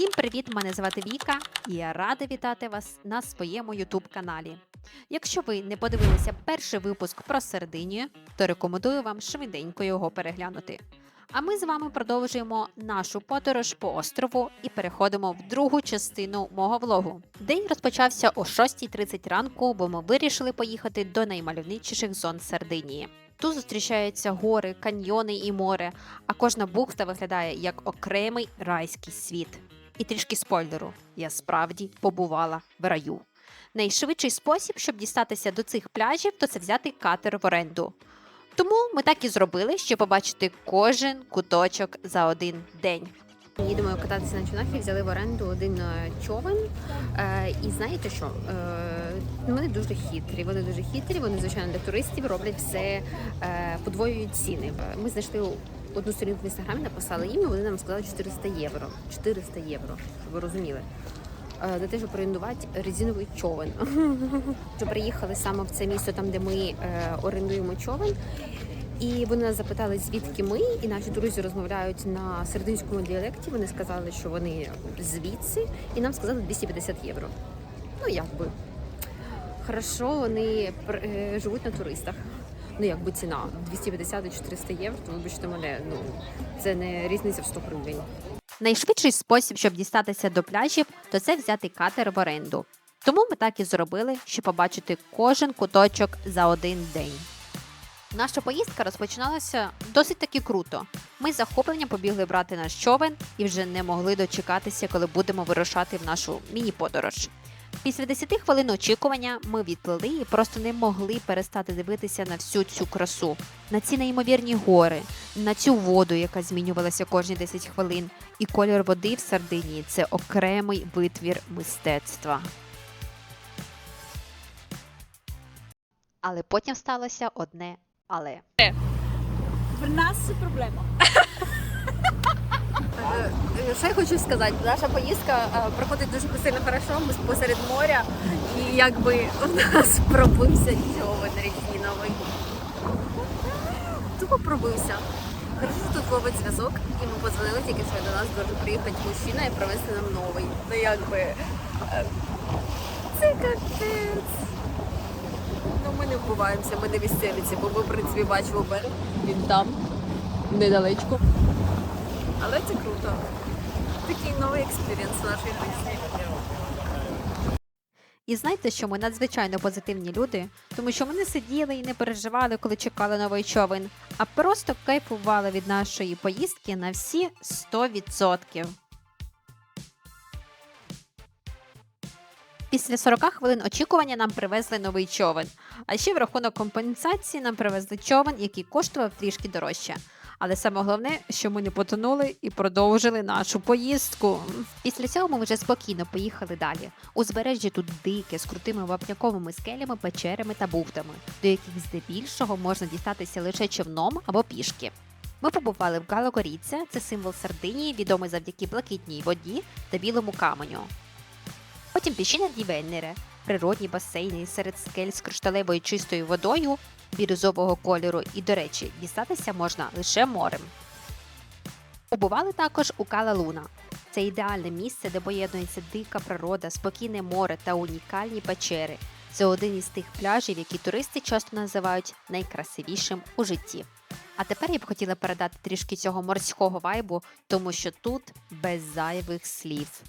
Всім привіт! Мене звати Віка, і я рада вітати вас на своєму youtube каналі. Якщо ви не подивилися перший випуск про Сардинію, то рекомендую вам швиденько його переглянути. А ми з вами продовжуємо нашу подорож по острову і переходимо в другу частину мого влогу. День розпочався о 6.30 ранку, бо ми вирішили поїхати до наймальовничіших зон Сардинії. Тут зустрічаються гори, каньйони і море, а кожна бухта виглядає як окремий райський світ. І трішки спойлеру: я справді побувала в раю. Найшвидший спосіб, щоб дістатися до цих пляжів, то це взяти катер в оренду. Тому ми так і зробили, щоб побачити кожен куточок за один день. Їдемо кататися на човнах і взяли в оренду один е, човен. Е, і знаєте що? Е, вони дуже хитрі. Вони дуже хитрі. Вони, звичайно, для туристів роблять все, подвоюють ціни. Ми знайшли одну сторінку в інстаграмі, написали їм, і вони нам сказали 400 євро. 400 євро, щоб ви розуміли. За те, щоб орендувати резиновий човен. Приїхали саме в це місто, там де ми орендуємо човен. І вони нас запитали, звідки ми, і наші друзі розмовляють на серединському діалекті. Вони сказали, що вони звідси, і нам сказали 250 євро. Ну якби хорошо, вони е, живуть на туристах. Ну якби ціна 250 і 400 євро, то вибачте мене, ну це не різниця в 100 гривень. Найшвидший спосіб, щоб дістатися до пляжів, то це взяти катер в оренду. Тому ми так і зробили, щоб побачити кожен куточок за один день. Наша поїздка розпочиналася досить таки круто. Ми з захопленням побігли брати наш човен і вже не могли дочекатися, коли будемо вирушати в нашу міні-подорож. Після 10 хвилин очікування ми відплили і просто не могли перестати дивитися на всю цю красу, на ці неймовірні гори, на цю воду, яка змінювалася кожні 10 хвилин, і колір води в Сардинії це окремий витвір мистецтва. Але потім сталося одне але. В нас проблема. Що я хочу сказати, наша поїздка е, проходить дуже сильно хорошо, ми посеред моря, і якби у нас пробився човен резиновий. Тупо пробився. Хорошо, що тут ловить зв'язок, і ми позвонили тільки, що до нас дуже приїхати мужчина і привезти нам новий. Ну якби е, це капець. Ну ми не вбиваємося, ми не місцевиці, бо ми, в принципі, бачимо берег. Він там, недалечко. Але це круто. Такий новий експірієнс в нашій. І знаєте, що ми надзвичайно позитивні люди, тому що ми не сиділи і не переживали, коли чекали новий човен, а просто кайфували від нашої поїздки на всі 100%. Після 40 хвилин очікування нам привезли новий човен. А ще в рахунок компенсації нам привезли човен, який коштував трішки дорожче. Але саме головне, що ми не потонули і продовжили нашу поїздку. Після цього ми вже спокійно поїхали далі. Узбережжя тут дике з крутими вапняковими скелями, печерами та бухтами, до яких здебільшого можна дістатися лише човном або пішки. Ми побували в Галагоріця, це символ Сардинії, відомий завдяки блакитній воді та білому каменю. Потім піщина ді Венере, природні басейни серед скель з кришталевою чистою водою бірюзового кольору, і, до речі, дістатися можна лише морем. Побували також у Кала Луна. Це ідеальне місце, де поєднується дика природа, спокійне море та унікальні печери. Це один із тих пляжів, які туристи часто називають найкрасивішим у житті. А тепер я б хотіла передати трішки цього морського вайбу, тому що тут без зайвих слів.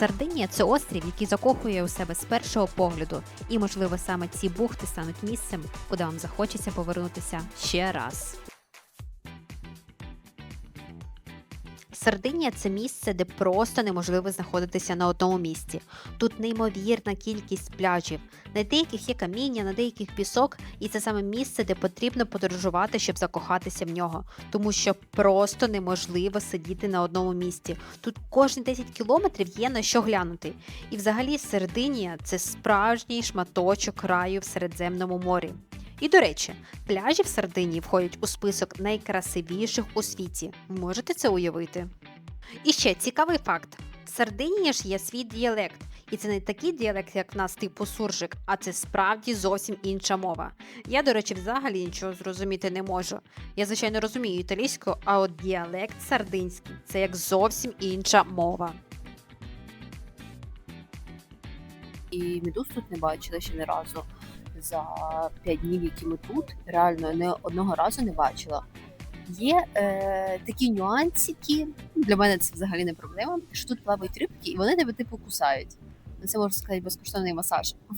Сардинія це острів, який закохує у себе з першого погляду, і, можливо, саме ці бухти стануть місцем, куди вам захочеться повернутися ще раз. Сардинія це місце, де просто неможливо знаходитися на одному місці. Тут неймовірна кількість пляжів. На деяких є каміння, на деяких пісок, і це саме місце, де потрібно подорожувати, щоб закохатися в нього, тому що просто неможливо сидіти на одному місці. Тут кожні 10 кілометрів є на що глянути. І взагалі Сардинія це справжній шматочок раю в Середземному морі. І до речі, пляжі в Сардинії входять у список найкрасивіших у світі. Можете це уявити? І ще цікавий факт: в Сардинії ж є свій діалект. І це не такий діалект, як в нас, типу суржик, а це справді зовсім інша мова. Я, до речі, взагалі нічого зрозуміти не можу. Я, звичайно, розумію італійську, а от діалект сардинський це як зовсім інша мова. І медуз тут не бачила ще ні разу. За 5 днів, які ми тут, реально не одного разу не бачила. Є е, такі нюансики, для мене це взагалі не проблема, що тут плавають рибки, і вони тебе типу кусають. Ну, Це можна сказати безкоштовний масаж.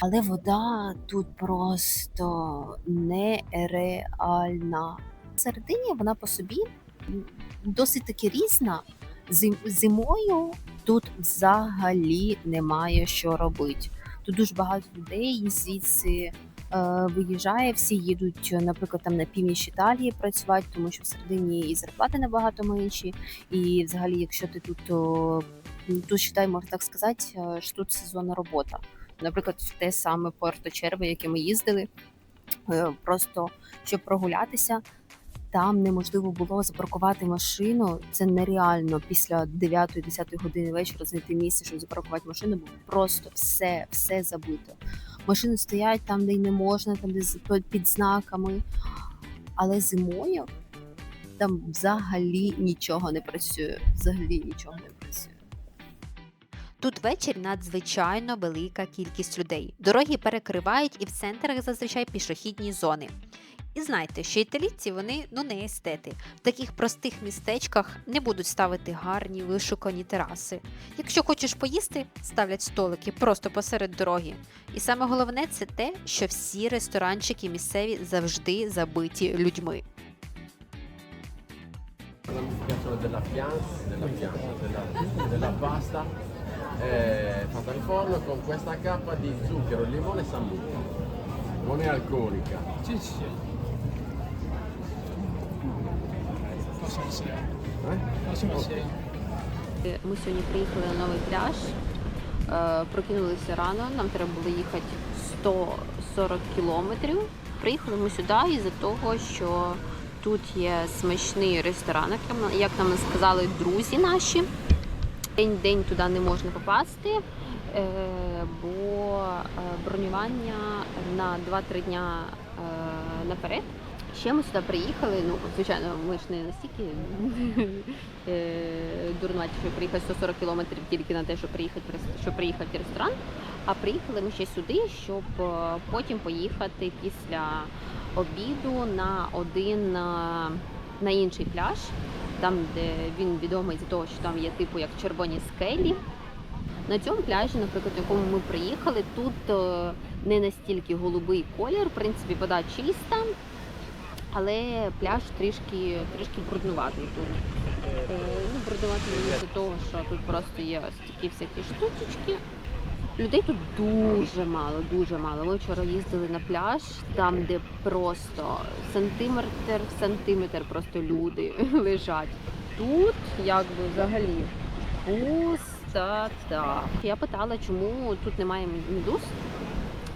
Але вода тут просто нереальна. Середині вона по собі досить таки різна. Зимою тут взагалі немає що робити. Тут дуже багато людей звідси е, виїжджає. Всі їдуть, наприклад, там на північ Італії працювати, тому що в середині і зарплати набагато менші. І взагалі, якщо ти тут то, считай, можна так сказати, е, що тут сезонна робота. Наприклад, в те саме Порто Черве, яке ми їздили, е, просто щоб прогулятися. Там неможливо було запаркувати машину. Це нереально після 9-10 години вечора знайти місце, щоб запаркувати машину, бо просто все, все забито. Машини стоять там, де й не можна, там де під знаками. Але зимою там взагалі нічого не працює. Взагалі нічого не працює. Тут ввечері надзвичайно велика кількість людей. Дороги перекривають і в центрах зазвичай пішохідні зони. І знайте, що італійці вони ну не естети. В таких простих містечках не будуть ставити гарні вишукані тераси. Якщо хочеш поїсти, ставлять столики просто посеред дороги. І саме головне це те, що всі ресторанчики місцеві завжди забиті людьми. Della pianta, della pianta, della, della pasta eh, fatta al forno con questa cappa di zucchero, limone e sambuca. Non è alcolica. Sì, sì, Ми сьогодні приїхали на новий пляж, е, прокинулися рано, нам треба було їхати 140 кілометрів. Приїхали ми сюди із-за того, що тут є смачний ресторан, як нам- сказали друзі наші. День день туди не можна попасти, е, бо е, бронювання на 2-3 дня наперед. Ще ми сюди приїхали. Ну, звичайно, ми ж не настільки е, дурнуваті, щоб приїхати 140 кілометрів тільки на те, щоб приїхати щоб приїхати в ресторан. А приїхали ми ще сюди, щоб е, потім поїхати після обіду на один е, на інший пляж, там, де він відомий за того, що там є типу як червоні скелі. На цьому пляжі, наприклад, на якому ми приїхали, тут не настільки голубий колір, в принципі, вода чиста, але пляж трішки, трішки бруднуватий тут. Е, ну, бруднуватий до того, що тут просто є ось такі всякі штучечки. Людей тут дуже мало, дуже мало. Ми вчора їздили на пляж, там, де просто сантиметр в сантиметр просто люди лежать. Тут якби взагалі пустота. Я питала, чому тут немає медуз.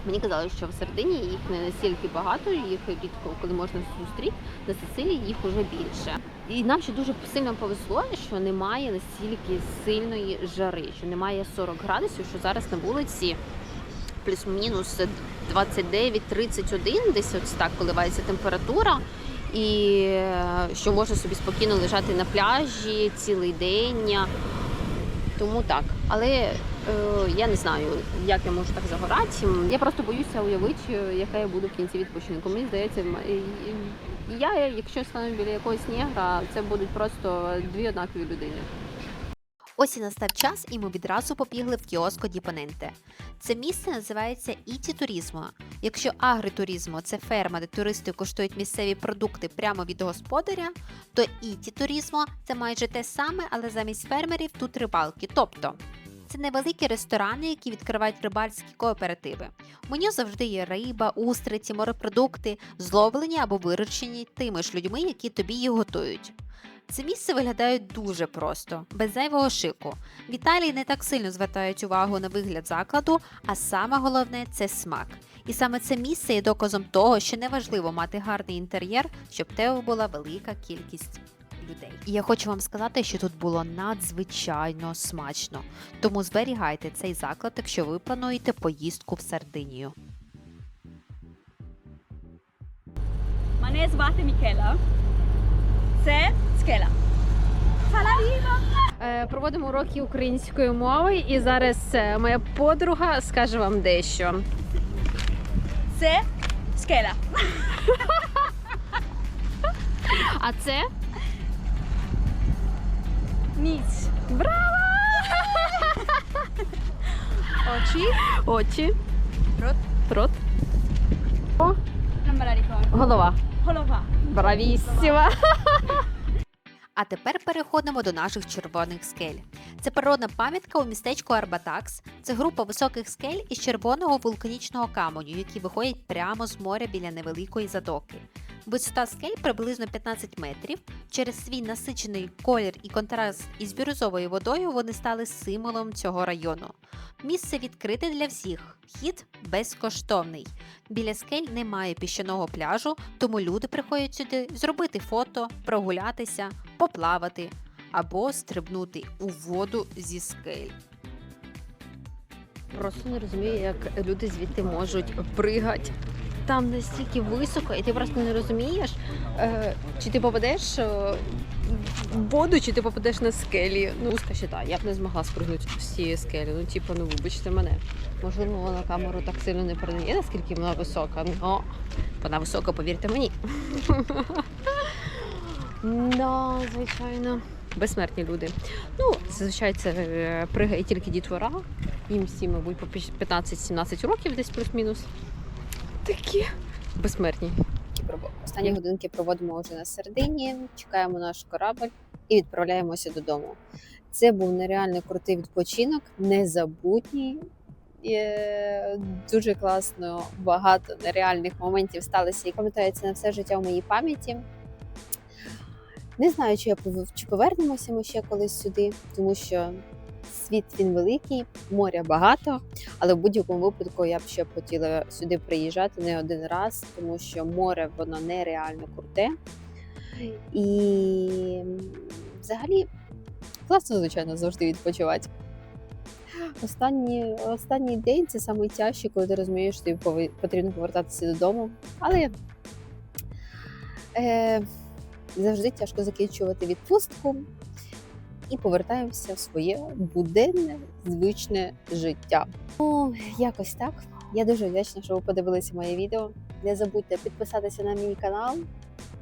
Мені казали, що в Сардинії їх не настільки багато, їх рідко коли можна зустріти. На Сицилії їх уже більше. І нам ще дуже сильно повезло, що немає настільки сильної жари, що немає 40 градусів, що зараз на вулиці плюс-мінус 29-31, десь ось так коливається температура. І е, що можна собі спокійно лежати на пляжі цілий день. Тому так. Але я не знаю, як я можу так загорати. Я просто боюся уявити, е, яка я буду в кінці відпочинку. Мені здається, я, якщо стану біля якогось негра, це будуть просто дві однакові людини. Ось і настав час, і ми відразу побігли в кіоско Діпоненте. Це місце називається Іті Турізмо. Якщо агритуризмо це ферма, де туристи куштують місцеві продукти прямо від господаря, то Іті Турізмо це майже те саме, але замість фермерів тут рибалки. Тобто це невеликі ресторани, які відкривають рибальські кооперативи. В меню завжди є риба, устриці, морепродукти, зловлені або виручені тими ж людьми, які тобі їх готують. Це місце виглядає дуже просто, без зайвого шику. В Італії не так сильно звертають увагу на вигляд закладу, а саме головне це смак. І саме це місце є доказом того, що неважливо мати гарний інтер'єр, щоб тебе була велика кількість людей. І я хочу вам сказати, що тут було надзвичайно смачно. Тому зберігайте цей заклад, якщо ви плануєте поїздку в Сардинію. Мене звати Мікела. Це. Саларіно. Е, Проводимо уроки української мови, і зараз е, моя подруга скаже вам дещо. Це скеля. А це Ніц. очі, очі, Рот. рот, голова. Голова. Бравіссіма! А тепер переходимо до наших червоних скель. Це природна пам'ятка у містечку Арбатакс. Це група високих скель із червоного вулканічного каменю, які виходять прямо з моря біля невеликої затоки. Висота скель приблизно 15 метрів. Через свій насичений колір і контраст із бірюзовою водою вони стали символом цього району. Місце відкрите для всіх, вхід безкоштовний. Біля скель немає піщаного пляжу, тому люди приходять сюди зробити фото, прогулятися, поплавати або стрибнути у воду зі скель. Просто не розумію, як люди звідти можуть пригати. Там настільки високо, і ти просто не розумієш, е, чи ти попадеш е, в воду, чи ти попадеш на скелі. Ну, ще та, я б не змогла спригнути з цієї скелі. Ну, типу, ну вибачте мене. Можливо, на камеру так сильно не передає, наскільки вона висока. Ну, вона висока, повірте мені. Да, звичайно. Безсмертні люди. Ну, зазвичай це е, пригає тільки дітвора. Їм всі, мабуть, по 15-17 років десь плюс-мінус. Такі безсмертні. Останні годинки проводимо вже на Сардині, чекаємо наш корабль і відправляємося додому. Це був нереально крутий відпочинок, незабутній. Е, дуже класно, багато нереальних моментів сталося і пам'ятається на все життя в моїй пам'яті. Не знаю, чи, я чи повернемося ми ще колись сюди, тому що світ він великий, моря багато, але в будь-якому випадку я б ще хотіла сюди приїжджати не один раз, тому що море воно нереально круте. І взагалі класно, звичайно, завжди відпочивати. Останній, останній день це найтяжче, коли ти розумієш, що тобі потрібно повертатися додому. Але е, завжди тяжко закінчувати відпустку і повертаємося в своє буденне звичне життя. Ну, якось так. Я дуже вдячна, що ви подивилися моє відео. Не забудьте підписатися на мій канал,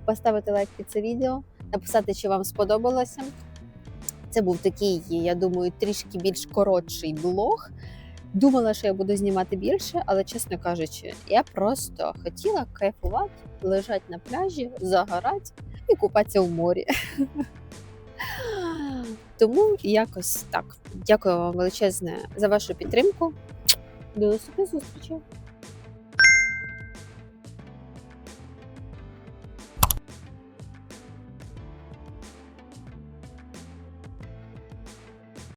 поставити лайк під це відео, написати, чи вам сподобалося. Це був такий, я думаю, трішки більш коротший блог. Думала, що я буду знімати більше, але, чесно кажучи, я просто хотіла кайфувати, лежати на пляжі, загорати і купатися в морі. Тому якось так. Дякую вам величезне за вашу підтримку. До наступних зустрічі!